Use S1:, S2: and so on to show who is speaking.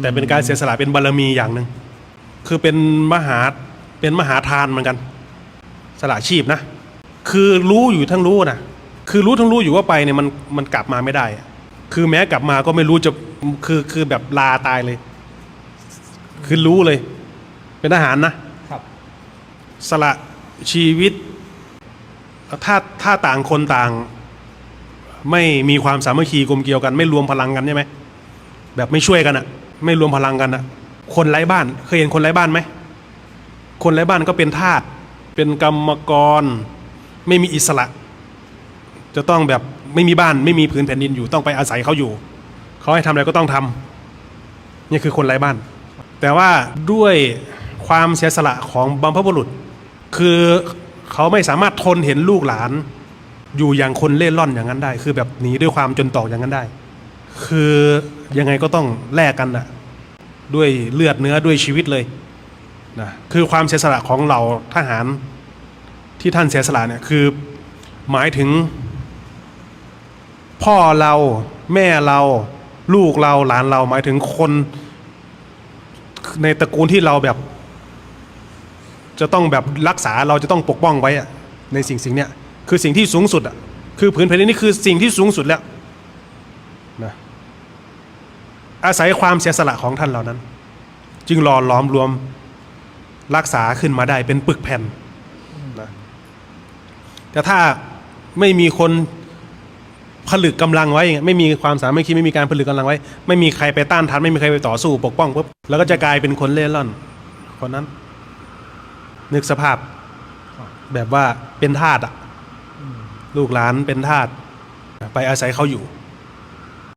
S1: แต่เป็นการเสียสละเป็นบารมีอย่างหนึ่งคือเป็นมหาเป็นมหาทานเหมือนกัน สละชีพนะ คือรู้อยู่ทั้งรู้นะคือรู้ทั้งรู้อยู่ว่าไปเนี่ยมันมันกลับมาไม่ได้อะคือแม้กลับมาก็ไม่รู้จะคือคือแบบลาตายเลย คือรู้เลย เป็นทหารนะ
S2: ครับ
S1: สละชีวิต ถ้าถ้าต่างคนต่าง ไม่มีความสามัคคีกลมเกลียวกัน ไม่รวมพลังกันใช่ไหมแบบไม่ช่วยกันอะ ไม่รวมพลังกันอะคนไร้บ้าน เคยเห็นคนไร้บ้านไหม คนไร้บ้านก็เป็นทาส เป็นกรรมกร ไม่มีอิสระ จะต้องแบบไม่มีบ้านไม่มีพื้นแผ่นดินอยู่ต้องไปอาศัยเขาอยู่ เขาให้ทำอะไรก็ต้องทำนี่คือคนไร้บ้าน แต่ว่าด้วยความเสียสละของบัมพบุรุษ คือเขาไม่สามารถทนเห็นลูกหลาน อยู่อย่างคนเล่ร่อนอย่างนั้นได้ คือแบบหนีด้วยความจนตอกอย่างนั้นได้ คือยังไงก็ต้องแลกกันนะด้วยเลือดเนื้อด้วยชีวิตเลยนะคือความเสียสละของเราทหารที่ท่านเสียสละเนี่ยคือหมายถึง พ่อเราแม่เราลูกเราหลานเราหมายถึงคน ในตระกูลที่เราแบบ จะต้องแบบรักษาเราจะต้องปกป้องไว้ในสิ่งสิ่งเนี้ยคือสิ่งที่สูงสุดอะคือผืนแผ่นดินนี่คือสิ่งที่สูงสุดแล้วนะ อาศัยความเสียสละของท่านเหล่านั้น จึงหล่อหลอมรวมรักษาขึ้นมาได้เป็นปึกแผ่นนะแต่ถ้าไม่มีคนผลึกกำลังไว้อย่างนี้ไม่มีความสามัคคีไม่มีการผลึกกำลังไว้ ไม่มีใครไปต้านทานไม่มีใครไปต่อสู้ปกป้องปุ๊บแล้วก็จะกลายเป็นคนเล่ร่อน คนนั้น นึกสภาพ แบบว่าเป็นทาสอะลูกหลานเป็นทาสไปอาศัยเขาอยู่